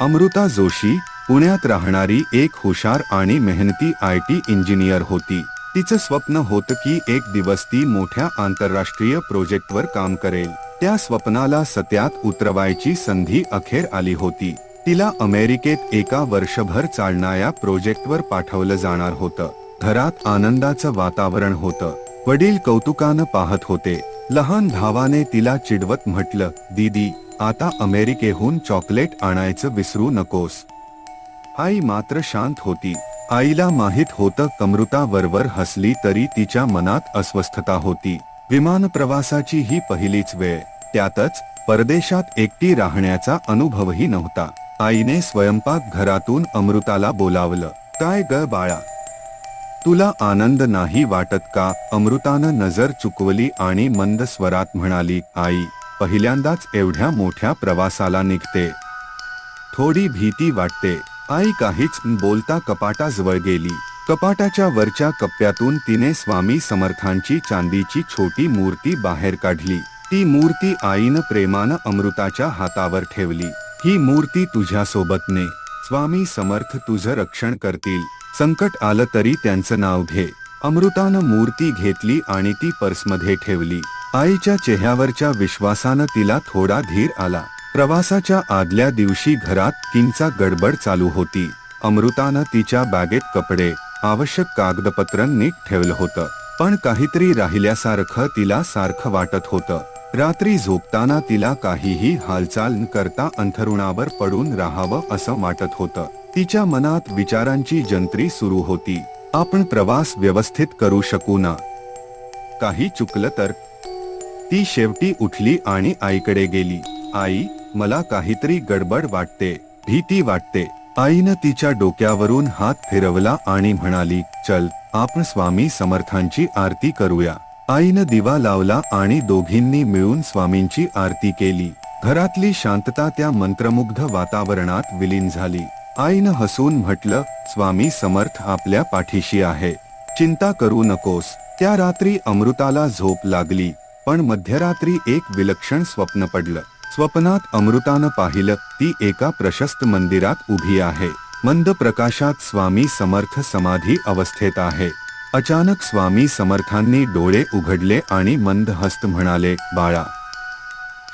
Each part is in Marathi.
अमृता जोशी पुण्यात राहणारी एक हुशार आणि मेहनती आय टी इंजिनियर होती. तिचं स्वप्न होतं की एक दिवस ती मोठ्या आंतरराष्ट्रीय प्रोजेक्टवर काम करेल. त्या स्वप्नाला सत्यात उतरवायची संधी अखेर आली होती. तिला अमेरिकेत एका वर्षभर चालणाऱ्या प्रोजेक्टवर पाठवलं जाणार होतं. घरात आनंदाचं वातावरण होतं. वडील कौतुकानं पाहत होते. लहान भावाने तिला चिडवत म्हटलं दीदी आता अमेरिकेहून चॉकलेट आणायचं विसरू नकोस. आई मात्र शांत होती. आईला माहीत होतं कमृता वरवर हसली तरी तिच्या मनात अस्वस्थता होती. विमान प्रवासाची ही पहिलीच वेळ. त्यातच परदेशात एकटी राहण्याचा अनुभवही नव्हता. आईने स्वयंपाक घरातून अमृताला बोलावलं काय ग बाळा? तुला आनंद नाही वाटत का? अमृतानं नजर चुकवली आणि मंद स्वरात म्हणाली आई पहिल्यांदाच एवढ्या मोठ्या प्रवासाला निघते. थोडी भीती वाटते. आई काहीच बोलता बोलता कपाटाजवळ गेली. कपाटाच्या वरच्या कप्प्यातून तिने स्वामी समर्थांची चांदीची छोटी मूर्ती बाहेर काढली. ती मूर्ती आईनं प्रेमानं अमृताच्या हातावर ठेवली. ही मूर्ती तुझ्या सोबत ने स्वामी समर्थ तुझं रक्षण करतील. संकट आलं तरी त्यांचं नाव घे. अमृतानं मूर्ती घेतली आणि ती पर्समध्ये ठेवली. आईच्या चेहऱ्यावरच्या विश्वासानं तिला थोडा धीर आला. प्रवासाच्या आदल्या दिवशी घरात किंचा गडबड चालू होती. अमृतानं तिच्या बॅगेत कपडे आवश्यक कागदपत्र नीट ठेवलं होतं. पण काहीतरी राहिल्यासारखं तिला सारखं वाटत होतं. रात्री झोपताना तिला काहीही हालचाल न करता अंथरुणावर पडून राहावं असं वाटत होतं. तिच्या मनात विचारांची जंत्री सुरू होती. आपण प्रवास व्यवस्थित करू शकू ना? काही चुकलं तर ती शेवटी उठली आणि आईकडे गेली. आई मला काहीतरी गडबड वाटते भीती वाटते. आईनं तिच्या डोक्यावरून हात फिरवला आणि म्हणाली चल आपण स्वामी समर्थांची आरती करूया. आईनं दिवा लावला आणि दोघींनी मिळून स्वामींची आरती केली. घरातली शांतता त्या मंत्रमुग्ध वातावरणात विलीन झाली. आईनं हसून म्हटलं स्वामी समर्थ आपल्या पाठीशी आहे. चिंता करू नकोस. त्या रात्री अमृताला झोप लागली. पण मध्यरात्री एक विलक्षण स्वप्न पडलं. स्वप्नात अमृतानं पाहिलं ती एका प्रशस्त मंदिरात उभी आहे. मंद प्रकाशात स्वामी समर्थ समाधी अवस्थेत आहे. अचानक स्वामी समर्थांनी डोळे उघडले आणि मंद हस्त म्हणाले बाळा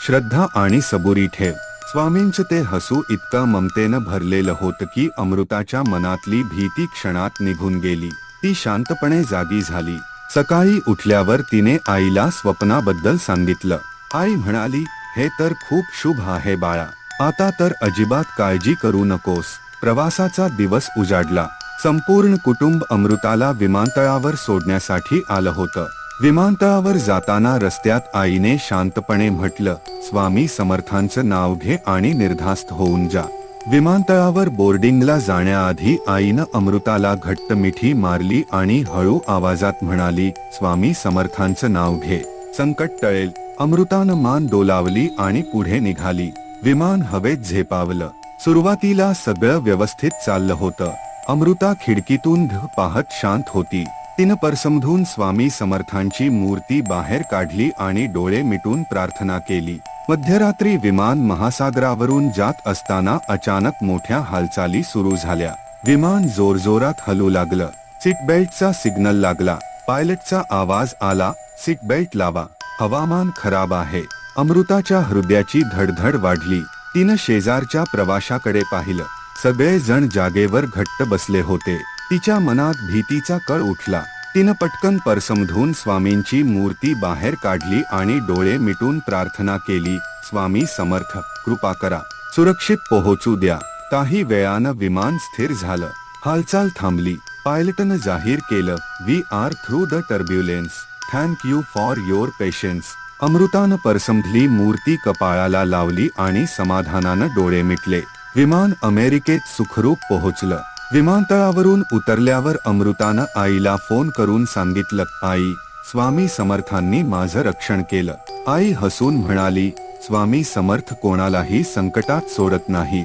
श्रद्धा आणि सबुरी ठेव. स्वामींचं ते हसू इतका ममतेनं भरलेलं होतं की अमृताच्या मनातली भीती क्षणात निघून गेली. ती शांतपणे जागी झाली. सकाळी उठल्यावर तिने आईला स्वप्नाबद्दल सांगितलं. आई म्हणाली हे तर खूप शुभ आहे बाळा. आता तर अजिबात काळजी करू नकोस. प्रवासाचा दिवस उजाडला. संपूर्ण कुटुंब अमृताला विमानतळावर सोडण्यासाठी आलं होतं. विमानतळावर जाताना रस्त्यात आईने शांतपणे म्हटलं स्वामी समर्थांचं नाव घे आणि निर्धास्त होऊन जा. विमानतळावर बोर्डिंगला जाण्याआधी आईनं अमृताला घट्ट मिठी मारली आणि हळू आवाजात म्हणाली स्वामी समर्थांचं नाव घे. संकट टळेल. अमृतानं मान डोलावली आणि पुढे निघाली. विमान हवेत झेपावलं. सुरुवातीला सगळं व्यवस्थित चाललं होतं. अमृता खिडकीतून ध पाहत शांत होती. तिनं परसमधून स्वामी समर्थांची मूर्ती बाहेर काढली आणि डोळे मिटून प्रार्थना केली. मध्यरात्री विमान महासागरावरून जात असताना अचानक मोठ्या हालचाली सुरू झाल्या. विमान जोरजोरात हलू लागलं. सीट बेल्टचा सिग्नल लागला. पायलटचा आवाज आला सीट बेल्ट लावा. हवामान खराब आहे. अमृताच्या हृदयाची धडधड वाढली. तिनं शेजारच्या प्रवाशाकडे पाहिलं. सगळे जण जागेवर घट्ट बसले होते. तिच्या मनात भीतीचा कळ उठला. तिनं पटकन परसमधून स्वामींची मूर्ती बाहेर काढली आणि डोळे मिटून प्रार्थना केली स्वामी समर्थ कृपा करा सुरक्षित पोहोचू द्या. काही वेळानं विमान स्थिर झालं. हालचाल थांबली. पायलटनं जाहीर केलं we are through the turbulence thank you for your patience अमृतानं परसमधली मूर्ती कपाळाला लावली आणि समाधानानं डोळे मिटले. विमान अमेरिकेत सुखरूप पोहोचलं. विमानतळावरून उतरल्यावर अमृतानं आईला फोन करून सांगितलं आई स्वामी समर्थांनी माझं रक्षण केलं. आई हसून म्हणाली स्वामी समर्थ कोणालाही संकटात सोडत नाही.